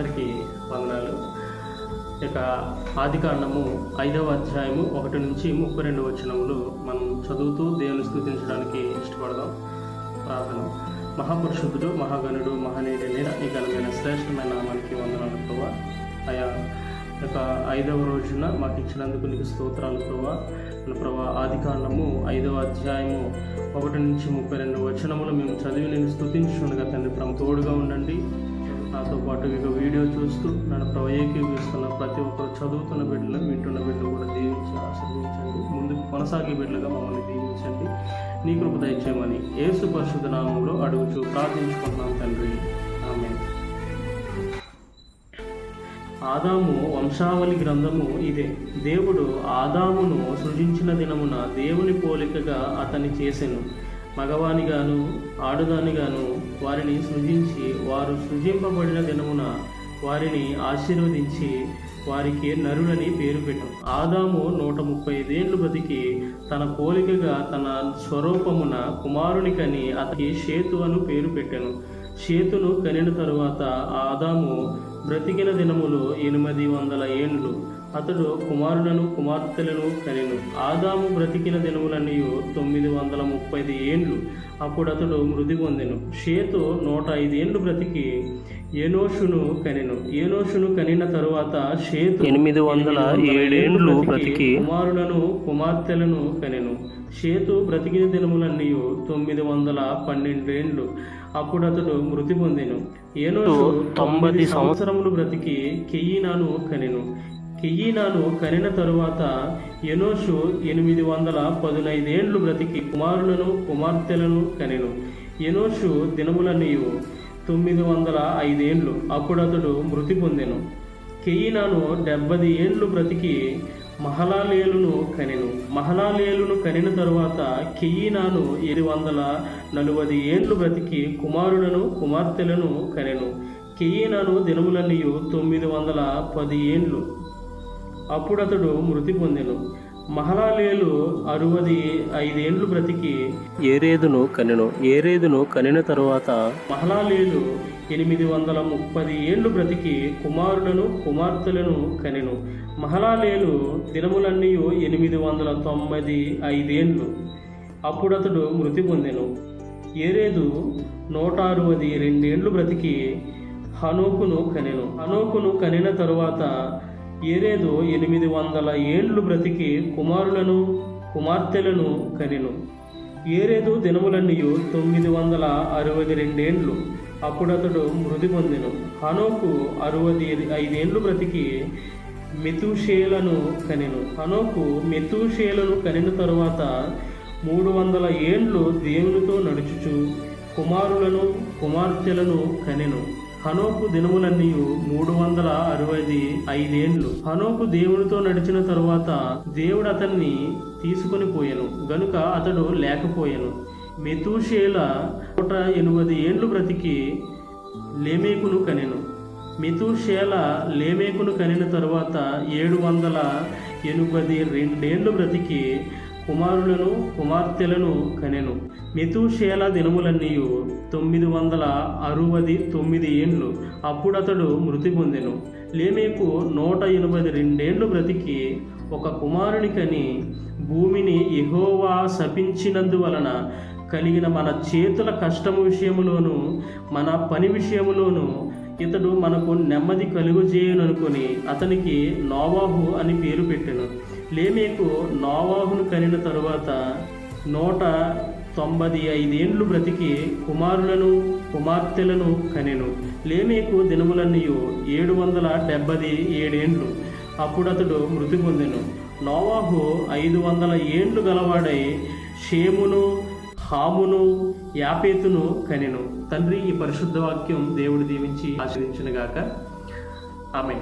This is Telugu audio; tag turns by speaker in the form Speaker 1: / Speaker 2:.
Speaker 1: అందరికీ వందనాలు. ఇక ఆది కాండము ఐదవ అధ్యాయము ఒకటి నుంచి ముప్పై రెండు వచనములు మనం చదువుతూ దేవుని స్థుతించడానికి ఇష్టపడదాం. ప్రార్థన. మహాపురుషుడు మహాగణుడు మహనీయుడైన ఈ ఘనమైన శ్రేష్టమైన నామానికి వందనాలు ప్రభా. అయా ఇక ఐదవ రోజున మాకు ఇచ్చినందుకు నీకు స్తోత్రాలు ప్రభా. మన ప్రభా ఆది కాండము ఐదవ అధ్యాయము ఒకటి నుంచి ముప్పై రెండు వచనములు మేము చదివి నేను స్థుతించుండగా తండ్రి ప్రభు తోడుగా ఉండండి. నాతో పాటు ఇక వీడియో చూస్తూ నన్ను ప్రభు ప్రతి ఒక్కరు చదువుతున్న బిడ్డలు వింటున్న బిడ్డలు కూడా దీవించి ఆశీర్వదించండి. ముందుకు కొనసాగే బిడ్డలుగా మమ్మల్ని దీవించండి. నీ కృప దయచేయమని ఏసు పరిశుద్ధ నామంలో అడుగుచూ ప్రార్థించుకుంటున్నాం తండ్రి. ఆమె ఆదాము వంశావళి గ్రంథము ఇదే. దేవుడు ఆదామును సృజించిన దినమున దేవుని పోలికగా అతన్ని చేసెను. మగవానిగాను ఆడుదానిగాను వారిని సృజించి వారు సృజింపబడిన దినమున వారిని ఆశీర్వదించి వారికి నరుడని పేరు పెట్టు. ఆదాము నూట ముప్పై ఐదేళ్ళు బతికి తన పోలికగా తన స్వరూపమున కుమారుని కని అతనికి షేతు అను పేరు పెట్టాను. షేతును కనిన తరువాత ఆదాము బ్రతికిన దినములు ఎనిమిది వందల ఏండ్లు అతడు కుమారులను కుమార్తెలను కనెను. ఆదాము బ్రతికిన దినములన్నీ తొమ్మిది వందల ముప్పై ఏండ్లు అప్పుడు అతడు మృతి పొందెను. షేతు నూట ఐదేండ్లు బ్రతికి ఏనోషును కనెను. ఏనోషును కనిన తరువాత షేతు ఎనిమిది వందల ఏడేండ్లు బ్రతికి కుమారులను కుమార్తెలను కనెను. షేతు బ్రతికిన దినములన్నీ తొమ్మిది వందల పన్నెండేండ్లు. అప్పుడు అతడు మృతి పొందెను. ఏనోషు తొంభై సంవత్సరములు బ్రతికి కెయ్యినాను కనెను. కెయ్యినాను కనిన తరువాత ఎనోషు ఎనిమిది వందల పదునైదేండ్లు బ్రతికి కుమారులను కుమార్తెలను కనెను. ఎనోషు దినములన్నీయు తొమ్మిది వందల ఐదేండ్లు అప్పుడు అతడు మృతి పొందెను. కెయినాను డెబ్బది ఏండ్లు బ్రతికి మహలాలేలును కనెను. మహలాలేలును కనిన తరువాత కెయ్యినాను ఏడు వందల నలభై ఏండ్లు బ్రతికి కుమారులను కుమార్తెలను కనెను. కెయ్యినాను దినములన్నీయు తొమ్మిది వందల పది ఏండ్లు అప్పుడతడు మృతి పొందెను. మహలాలేలు అరవది ఐదేండ్లు బ్రతికి ఏరేదును కనెను ఏరేదును కనిన తరువాత మహలాలేలు ఎనిమిది వందల ముప్పది ఏండ్లు బ్రతికి కుమారులను కుమార్తెలను కనెను. మహలాలేలు దినములన్నీ ఎనిమిది వందల తొంభై ఐదేండ్లు. అప్పుడు అతడు మృతి పొందెను. ఏరేదు నూట అరవది రెండేండ్లు బ్రతికి హనోకును కనెను. హనోకును కనిన తరువాత ఏరేదో ఎనిమిది వందల ఏండ్లు బ్రతికి కుమారులను కుమార్తెలను కనెను. ఏరేదో దినములన్నీ తొమ్మిది వందల అరవై రెండేండ్లు. అప్పుడతడు మృతి పొందెను. హనోకు అరవై ఐదేండ్లు బ్రతికి మెతుషేలను కనెను. హనోకు మెతుషేలను కనిన తరువాత మూడు వందల ఏండ్లు దేవునితో నడుచుచు కుమారులను కుమార్తెలను కనెను. హనోకు దినములన్నీ మూడు వందల అరవై ఐదేండ్లు. హనోకు దేవునితో నడిచిన తరువాత దేవుడు అతన్ని తీసుకొని పోయాను. గనుక అతడు లేకపోయాను. మెతూషేల నూట ఎనిమిది ఏండ్లు బ్రతికి లేమేకును కనెను. మెతూషేల లేమేకును కనిన తరువాత ఏడు వందల ఎనిమిది రెండేండ్లు బ్రతికి కుమారులను కుమార్తెలను కనెను. మెతుషేల దినములన్నీయు తొమ్మిది వందల అరవది తొమ్మిది ఏండ్లు. అప్పుడతడు మృతి పొందెను. లేమేకు నూట ఎనభై రెండేండ్లు బ్రతికి ఒక కుమారుని కని భూమిని ఎహోవా శపించినందువలన కలిగిన మన చేతుల కష్టము విషయములోను మన పని విషయములోను ఇతడు మనకు నెమ్మది కలుగజేయననుకొని అతనికి నోవాహు అని పేరు పెట్టెను. లేమేకు నోవాహును కనిన తరువాత నూట తొంభై ఐదేండ్లు బ్రతికి కుమారులను కుమార్తెలను కనెను. లేమేకు దినములన్నీయు ఏడు వందల డెబ్బది ఏడేండ్లు. అప్పుడు అతడు మృతి పొందెను నోవాహు ఐదు వందల ఏండ్లు గలవాడై షేమును హామును యాపేతును కనెను. తండ్రి ఈ పరిశుద్ధ వాక్యం దేవుడు దీవించి ఆశ్రయించిన ఆమె